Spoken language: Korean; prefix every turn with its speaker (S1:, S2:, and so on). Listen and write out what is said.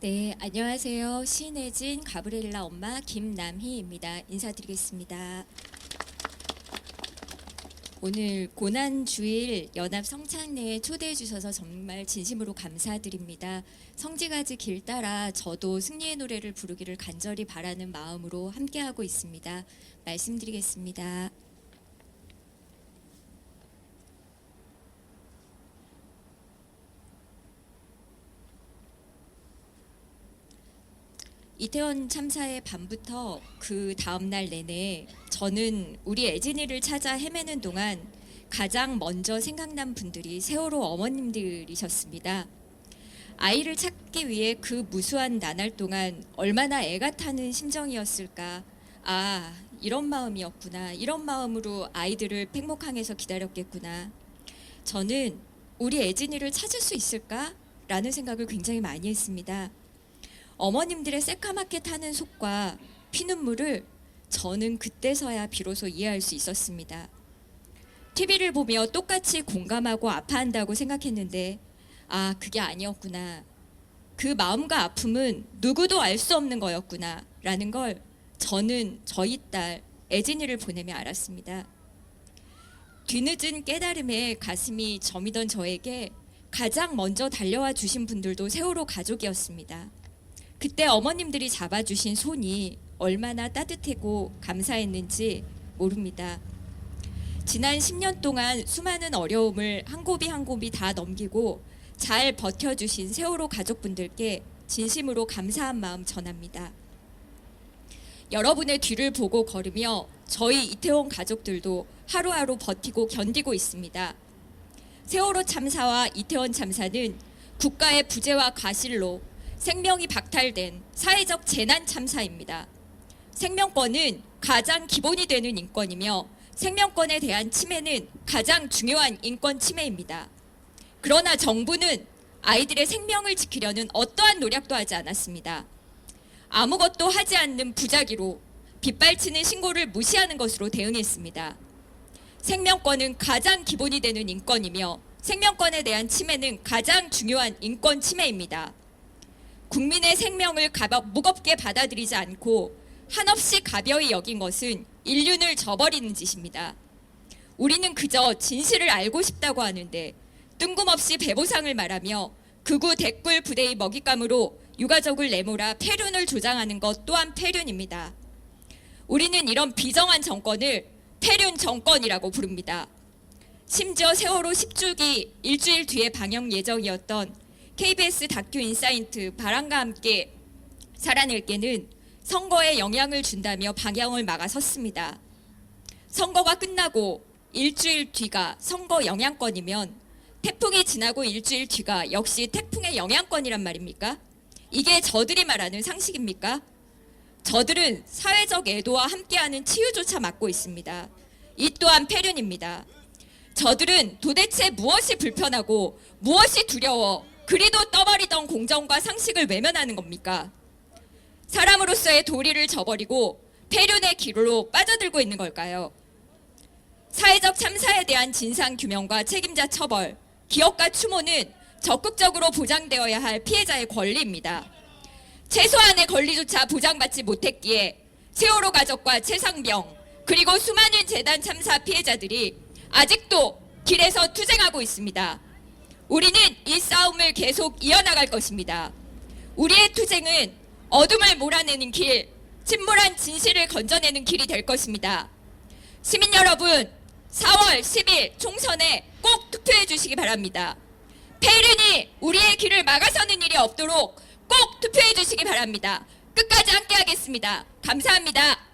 S1: 네, 안녕하세요. 신혜진 가브리엘라 엄마 김남희입니다. 인사드리겠습니다. 오늘 고난 주일 연합 성창례에 초대해 주셔서 정말 진심으로 감사드립니다. 성지가지 길 따라 저도 승리의 노래를 부르기를 간절히 바라는 마음으로 함께하고 있습니다. 말씀드리겠습니다. 이태원 참사의 밤부터 그 다음 날 내내 저는 우리 애진이를 찾아 헤매는 동안 가장 먼저 생각난 분들이 세월호 어머님들이셨습니다. 아이를 찾기 위해 그 무수한 나날 동안 얼마나 애가 타는 심정이었을까. 아, 이런 마음이었구나. 이런 마음으로 아이들을 팽목항에서 기다렸겠구나. 저는 우리 애진이를 찾을 수 있을까? 라는 생각을 굉장히 많이 했습니다. 어머님들의 새까맣게 타는 속과 피눈물을 저는 그때서야 비로소 이해할 수 있었습니다. TV를 보며 똑같이 공감하고 아파한다고 생각했는데 아 그게 아니었구나. 그 마음과 아픔은 누구도 알 수 없는 거였구나 라는 걸 저는 저희 딸 애진이를 보내며 알았습니다. 뒤늦은 깨달음에 가슴이 저미던 저에게 가장 먼저 달려와 주신 분들도 세월호 가족이었습니다. 그때 어머님들이 잡아주신 손이 얼마나 따뜻하고 감사했는지 모릅니다. 지난 10년 동안 수많은 어려움을 한 고비 한 고비 다 넘기고 잘 버텨주신 세월호 가족분들께 진심으로 감사한 마음 전합니다. 여러분의 뒤를 보고 걸으며 저희 이태원 가족들도 하루하루 버티고 견디고 있습니다. 세월호 참사와 이태원 참사는 국가의 부재와 과실로 생명이 박탈된 사회적 재난 참사입니다. 생명권은 가장 기본이 되는 인권이며 생명권에 대한 침해는 가장 중요한 인권 침해입니다. 그러나 정부는 아이들의 생명을 지키려는 어떠한 노력도 하지 않았습니다. 아무것도 하지 않는 부작위로 빗발치는 신고를 무시하는 것으로 대응했습니다. 생명권은 가장 기본이 되는 인권이며 생명권에 대한 침해는 가장 중요한 인권 침해입니다. 국민의 생명을 가볍, 무겁게 받아들이지 않고 한없이 가벼이 여긴 것은 인륜을 저버리는 짓입니다. 우리는 그저 진실을 알고 싶다고 하는데 뜬금없이 배보상을 말하며 극우 댓글 부대의 먹잇감으로 유가족을 내몰아 폐륜을 조장하는 것 또한 폐륜입니다. 우리는 이런 비정한 정권을 폐륜 정권이라고 부릅니다. 심지어 세월호 10주기 일주일 뒤에 방영 예정이었던 KBS 다큐 인사이트 바람과 함께 살아낼게는 선거에 영향을 준다며 방향을 막아섰습니다. 선거가 끝나고 일주일 뒤가 선거 영향권이면 태풍이 지나고 일주일 뒤가 역시 태풍의 영향권이란 말입니까? 이게 저들이 말하는 상식입니까? 저들은 사회적 애도와 함께하는 치유조차 맡고 있습니다. 이 또한 폐륜입니다. 저들은 도대체 무엇이 불편하고 무엇이 두려워 그리도 떠버리던 공정과 상식을 외면하는 겁니까? 사람으로서의 도리를 저버리고 폐륜의 기로로 빠져들고 있는 걸까요? 사회적 참사에 대한 진상 규명과 책임자 처벌, 기업과 추모는 적극적으로 보장되어야 할 피해자의 권리입니다. 최소한의 권리조차 보장받지 못했기에 세월호 가족과 최상병 그리고 수많은 재단 참사 피해자들이 아직도 길에서 투쟁하고 있습니다. 우리는 이 싸움을 계속 이어나갈 것입니다. 우리의 투쟁은 어둠을 몰아내는 길, 침몰한 진실을 건져내는 길이 될 것입니다. 시민 여러분, 4월 10일 총선에 꼭 투표해 주시기 바랍니다. 페이른이 우리의 길을 막아서는 일이 없도록 꼭 투표해 주시기 바랍니다. 끝까지 함께 하겠습니다. 감사합니다.